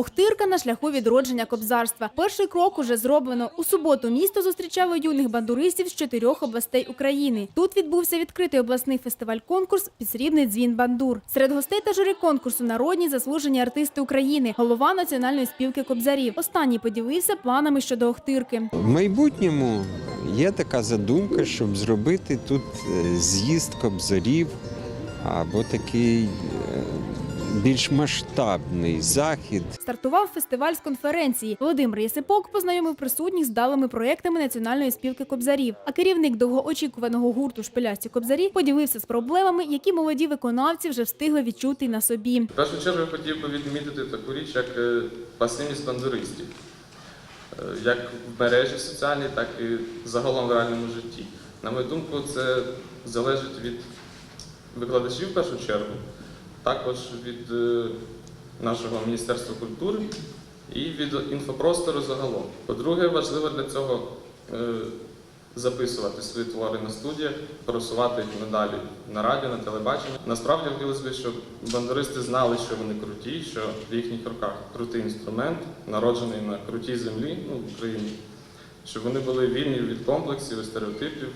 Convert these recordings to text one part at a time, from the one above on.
Охтирка на шляху відродження кобзарства. Перший крок уже зроблено. У суботу місто зустрічало юних бандуристів з чотирьох областей України. Тут відбувся відкритий обласний фестиваль-конкурс Підсрібний дзвін бандур. Серед гостей та журі конкурсу народні заслужені артисти України, голова національної спілки кобзарів. Останній поділився планами щодо Охтирки. В майбутньому є така задумка, щоб зробити тут е, з'їзд кобзарів або такий е, більш масштабний захід. Стартував фестиваль з конференції. Володимир Єсипок познайомив присутніх з далими проектами національної спілки кобзарів. А керівник довгоочікуваного гурту Шпилясті кобзарі поділився з проблемами, які молоді виконавці вже встигли відчути на собі. В першу чергу я хотів би відмітити таку річ, як е, пасивність бандуристів, Е, як в мережі соціальній, так і загалом в реальному житті. На мою думку, це залежить від викладачів в першу чергу, також від е, нашого Міністерства культури і від інфопростору загалом. По-друге, важливо для цього е, записувати свої твори на студіях, просувати їх надалі на радіо, на телебаченні. Насправді хотілося б, щоб бандуристи знали, що вони круті, що в їхніх руках крутий інструмент, народжений на крутій землі ну, в Україні, щоб вони були вільні від комплексів і стереотипів,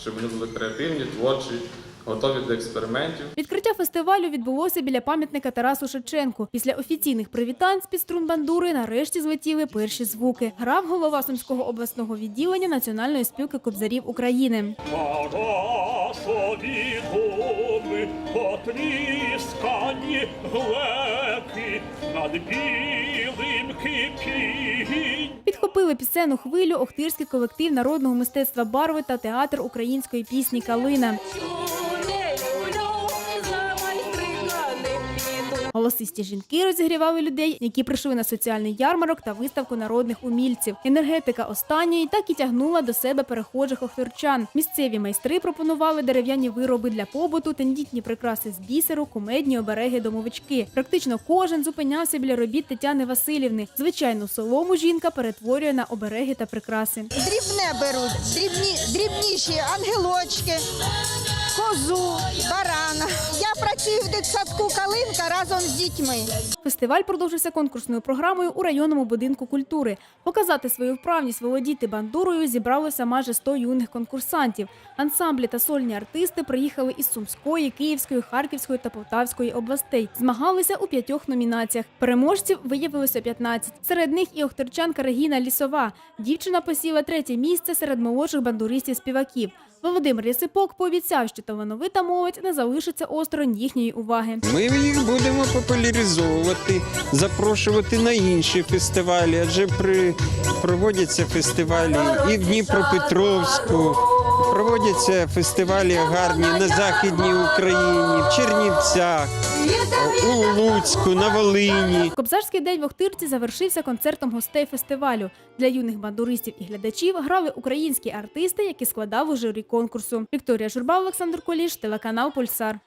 щоб вони були креативні, творчі, готові до експериментів. Відкриття фестивалю відбулося біля пам'ятника Тарасу Шевченку. Після офіційних привітань з під струн бандури нарешті злетіли перші звуки. Грав голова Сумського обласного відділення Національної спілки кобзарів України. Тарасові думи, потріскані глеки над білим кипінь. Підхопили пісенну хвилю Охтирський колектив народного мистецтва барви та театр української пісні Калина. Голосисті жінки розігрівали людей, які прийшли на соціальний ярмарок та виставку народних умільців. Енергетика останньої так і тягнула до себе перехожих охтирчан. Місцеві майстри пропонували дерев'яні вироби для побуту, тендітні прикраси з бісеру, кумедні обереги, домовички. Практично кожен зупинявся біля робіт Тетяни Васильівни. Звичайну солому жінка перетворює на обереги та прикраси. дрібне беруть, дрібні, дрібніші ангелочки, козу, барана. Працюю в дитсадку Калинка разом з дітьми. Фестиваль продовжився конкурсною програмою у районному будинку культури. Показати свою вправність володіти бандурою зібралося майже 100 юних конкурсантів. Ансамблі та сольні артисти приїхали із Сумської, Київської, Харківської та Полтавської областей. Змагалися у п'ятьох номінаціях. Переможців виявилося 15. Серед них і охтерчанка Регіна Лісова. Дівчина посіла третє місце серед молодших бандуристів-співаків. Володимир Лісипок пообіцяв, що талановита молодь не залишиться осторонь їхньої уваги. Ми їх будемо популяризовувати, запрошувати на інші фестивалі, адже при проводяться фестивалі і в Дніпропетровську, проводяться фестивалі гарні на Західній Україні, в Чернівцях, у Луцьку, на Волині. Кобзарський день в Охтирці завершився концертом гостей фестивалю. Для юних бандуристів і глядачів грали українські артисти, які складав у журі конкурсу. Вікторія Журба, Олександр Коліш, телеканал Пульсар.